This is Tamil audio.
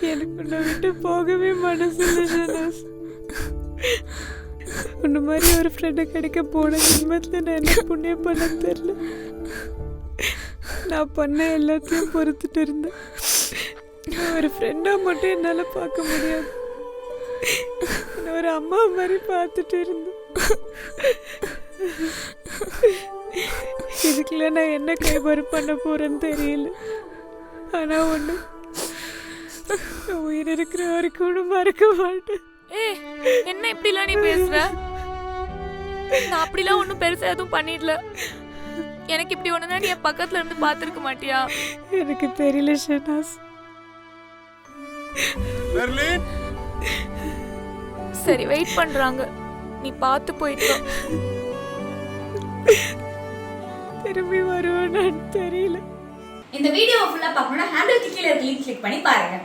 எனக்கு உன்னை விட்டு போகவே மனசு உன்ன மாதிரி ஒரு ஃப்ரெண்டை கிடைக்க போன ஜென்மத்தில் நான் என்ன புண்ணியம் பண்ண தெரில நான் பண்ண எல்லாத்தையும் பொறுத்துட்டு இருந்தேன். நான் ஒரு ஃப்ரெண்டாக மட்டும் என்னால் பார்க்க முடியாது. ஒரு அம்மா மாதிரி பார்த்துட்டு இருந்தேன். இதுக்குள்ள நான் என்ன கைமாறு பண்ண போறேன்னு தெரியல. ஆனால் ஒன்று உயிர் இருக்கிற வரைக்கும் ஒண்ணு மறக்க மாட்டேன் ஏய் என்ன இப்படிலாம் நீ பேசுற? நான் அப்படிலாம் ஒன்றும் பெருசா எதுவும் பண்ணிடல. எனக்கு இப்படி ஒன்று நீ என் பக்கத்துல இருந்து பார்த்துருக்க மாட்டியா? எனக்கு தெரியல ஷனாஸ். சரி வெயிட் பண்றாங்க. நீ பார்த்து போயிட்டு. திரும்பி வருவானான்னு தெரியல. இந்த வீடியோ ஃபுல்லா பார்க்கணும்னா ஹேண்டில் கீழே இருக்க லிங்க் கிளிக் பண்ணி பாருங்க.